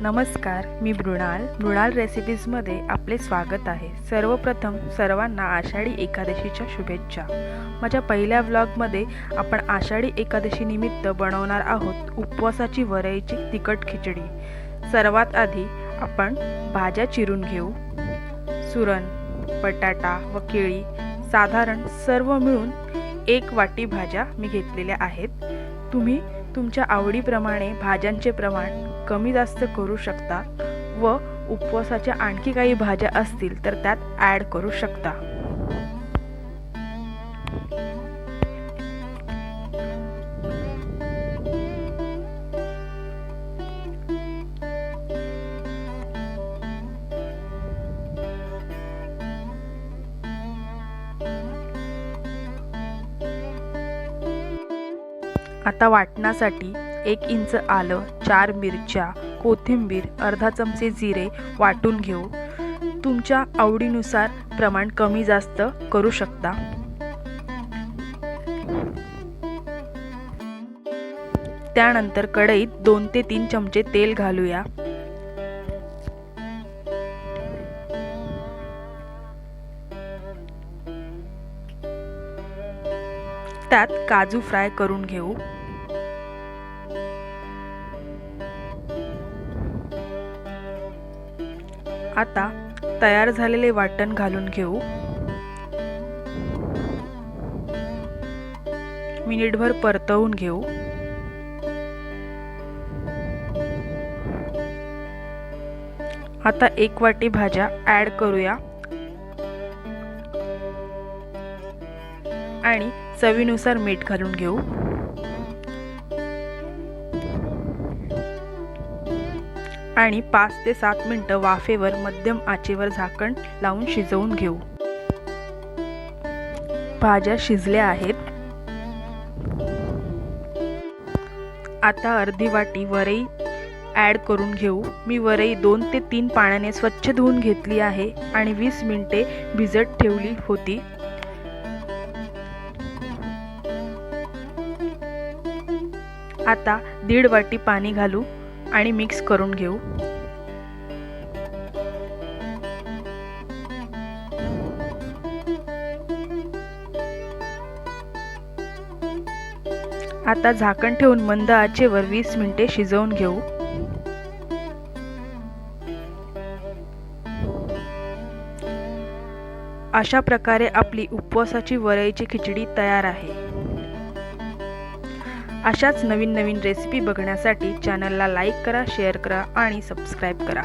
नमस्कार मी मृणाल. मृणाल रेसिपीजमध्ये आपले स्वागत आहे. सर्वप्रथम सर्वांना आषाढी एकादशीच्या शुभेच्छा. माझ्या पहिल्या व्लॉगमध्ये आपण आषाढी एकादशीनिमित्त बनवणार आहोत उपवासाची वरईची तिखट खिचडी. सर्वात आधी आपण भाज्या चिरून घेऊ. सुरण बटाटा व केळी साधारण सर्व मिळून एक वाटी भाज्या मी घेतलेल्या आहेत. तुम्ही तुमच्या आवडीप्रमाणे भाज्यांचे प्रमाण कमी जास्त करू शकता व उपवासाच्या आणखी काही भाज्या असतील तर त्यात ॲड करू शकता. आता वाटण्यासाठी एक इंच आलं चार मिरच्या कोथिंबीर अर्धा चमचे जिरे वाटून घेऊ. तुमच्या आवडीनुसार प्रमाण कमी जास्त करू शकता. त्यानंतर कढईत दोन ते तीन चमचे तेल घालूया. त्यात काजू फ्राय करून घेऊ. आता तयार झालेले वाटण घालून घेऊ. मिनिटभर परतवून घेऊ. आता एक वाटी भाज्या ॲड करूया. आणि चवीनुसार मीठ घालून घेऊ. आणि पाच ते सात मिनटं वाफेवर मध्यम आचेवर झाकण लावून शिजवून घेऊ. भाज्या शिजल्या आहेत. आता अर्धी वाटी वरई ॲड करून घेऊ. मी वरई दोन ते तीन पाण्याने स्वच्छ धुवून घेतली आहे आणि वीस मिनिटे भिजत ठेवली होती. आता दीड वाटी पाणी घालू. आणि मिक्स करून घेऊ. आता झाकण ठेवून मंद आचेवर वीस मिनिटे शिजवून घेऊ. अशा प्रकारे आपली उपवासाची वरईची खिचडी तयार आहे. अशाच नवीन नवीन रेसिपी बघण्यासाठी चॅनलला लाईक करा शेअर करा आणि सबस्क्राईब करा.